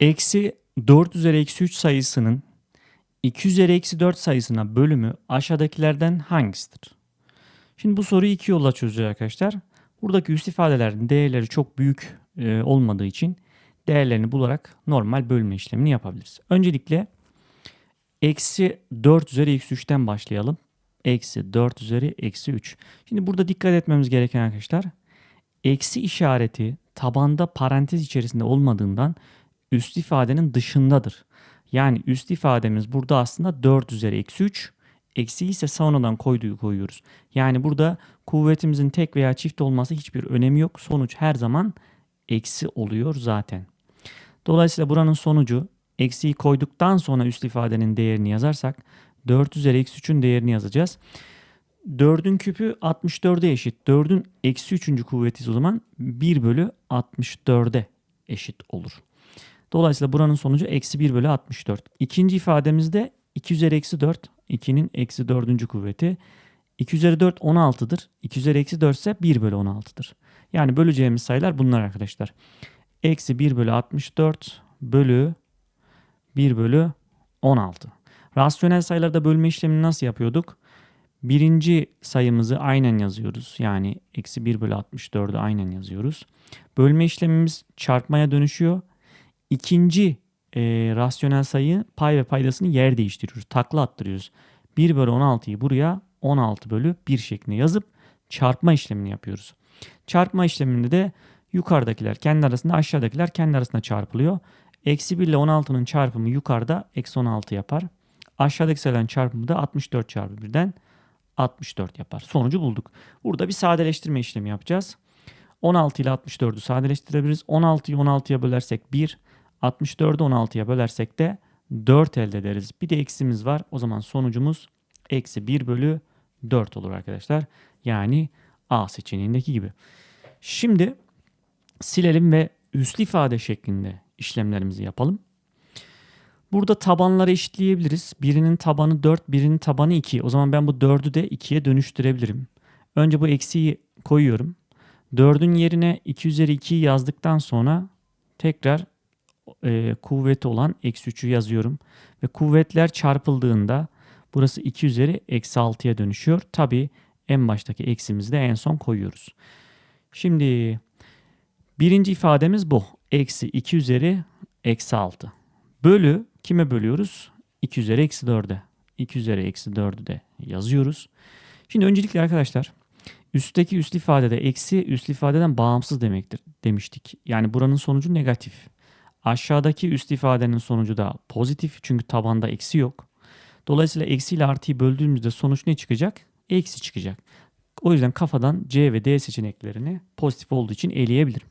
Eksi 4 üzeri eksi 3 sayısının 2 üzeri eksi 4 sayısına bölümü aşağıdakilerden hangisidir? Şimdi bu soruyu iki yolla çözeceğiz arkadaşlar. Buradaki üst ifadelerin değerleri çok büyük e, olmadığı için değerlerini bularak normal bölme işlemini yapabiliriz. Öncelikle eksi 4 üzeri eksi 3'ten başlayalım. Eksi 4 üzeri eksi 3. Şimdi burada dikkat etmemiz gereken arkadaşlar eksi işareti tabanda parantez içerisinde olmadığından üst ifadenin dışındadır. Yani üst ifademiz burada aslında 4 üzeri eksi 3. Eksi ise sonradan koyduğu koyuyoruz. Yani burada kuvvetimizin tek veya çift olması hiçbir önemi yok. Sonuç her zaman eksi oluyor zaten. Dolayısıyla buranın sonucu eksiyi koyduktan sonra üst ifadenin değerini yazarsak 4 üzeri eksi 3'ün değerini yazacağız. 4'ün küpü 64'e eşit. 4'ün eksi 3. kuvveti o zaman 1 bölü 64'e eşit olur. Dolayısıyla buranın sonucu eksi 1 bölü 64. İkinci ifademizde 2 üzeri eksi 4. 2'nin eksi 4. kuvveti. 2 üzeri 4 16'dır. 2 üzeri eksi 4 ise 1 bölü 16'dır. Yani böleceğimiz sayılar bunlar arkadaşlar. Eksi 1 bölü 64 bölü 1 bölü 16. Rasyonel sayılarda bölme işlemini nasıl yapıyorduk? Birinci sayımızı aynen yazıyoruz. Yani eksi 1 bölü 64'ü aynen yazıyoruz. Bölme işlemimiz çarpmaya dönüşüyor. İkinci e, rasyonel sayı pay ve paydasını yer değiştiriyoruz. Takla attırıyoruz. 1 bölü 16'yı buraya 16 bölü 1 şeklinde yazıp çarpma işlemini yapıyoruz. Çarpma işleminde de yukarıdakiler kendi arasında aşağıdakiler kendi arasında çarpılıyor. Eksi 1 ile 16'nın çarpımı yukarıda eksi 16 yapar. Aşağıdaki sayıların çarpımı da 64 çarpı 1'den 64 yapar. Sonucu bulduk. Burada bir sadeleştirme işlemi yapacağız. 16 ile 64'ü sadeleştirebiliriz. 16'yı 16'ya bölersek 1, 64'ü 16'ya bölersek de 4 elde ederiz. Bir de eksimiz var. O zaman sonucumuz eksi 1 bölü 4 olur arkadaşlar. Yani A seçeneğindeki gibi. Şimdi silelim ve üslü ifade şeklinde işlemlerimizi yapalım. Burada tabanları eşitleyebiliriz. Birinin tabanı 4, birinin tabanı 2. O zaman ben bu 4'ü de 2'ye dönüştürebilirim. Önce bu eksiği koyuyorum. 4'ün yerine 2 üzeri 2'yi yazdıktan sonra tekrar e, kuvveti olan eksi 3'ü yazıyorum. Ve kuvvetler çarpıldığında burası 2 üzeri eksi 6'ya dönüşüyor. Tabi en baştaki eksimizi de en son koyuyoruz. Şimdi birinci ifademiz bu. Eksi 2 üzeri eksi 6. Bölü kime bölüyoruz? 2 üzeri eksi 4'e. 2 üzeri eksi 4'ü de yazıyoruz. Şimdi öncelikle arkadaşlar üstteki üst ifadede eksi üst ifadeden bağımsız demektir demiştik. Yani buranın sonucu negatif. Aşağıdaki üst ifadenin sonucu da pozitif çünkü tabanda eksi yok. Dolayısıyla eksi ile artıyı böldüğümüzde sonuç ne çıkacak? Eksi çıkacak. O yüzden kafadan C ve D seçeneklerini pozitif olduğu için eleyebilirim.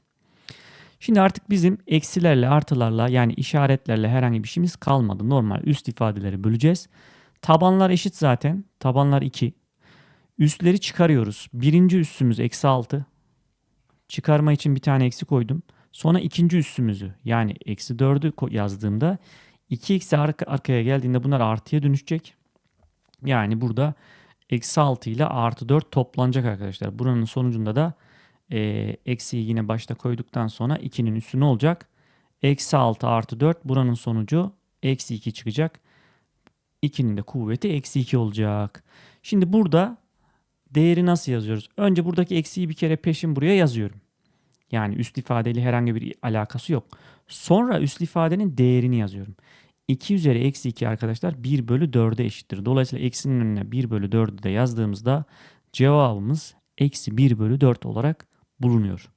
Şimdi artık bizim eksilerle artılarla yani işaretlerle herhangi bir şeyimiz kalmadı. Normal üst ifadeleri böleceğiz. Tabanlar eşit zaten. Tabanlar 2. Üstleri çıkarıyoruz. Birinci üstümüz eksi 6. Çıkarma için bir tane eksi koydum. Sonra ikinci üstümüzü yani eksi 4'ü yazdığımda 2 eksi arka, arkaya geldiğinde bunlar artıya dönüşecek. Yani burada eksi 6 ile artı 4 toplanacak arkadaşlar. Buranın sonucunda da e, eksiyi yine başta koyduktan sonra 2'nin üstü ne olacak? Eksi 6 artı 4 buranın sonucu eksi 2 çıkacak. 2'nin de kuvveti eksi 2 olacak. Şimdi burada değeri nasıl yazıyoruz? Önce buradaki eksiyi bir kere peşin buraya yazıyorum. Yani üst ifadeyle herhangi bir alakası yok. Sonra üst ifadenin değerini yazıyorum. 2 üzeri eksi 2 arkadaşlar 1 bölü 4'e eşittir. Dolayısıyla eksinin önüne 1 bölü 4'ü de yazdığımızda cevabımız eksi 1 bölü 4 olarak bulunuyor.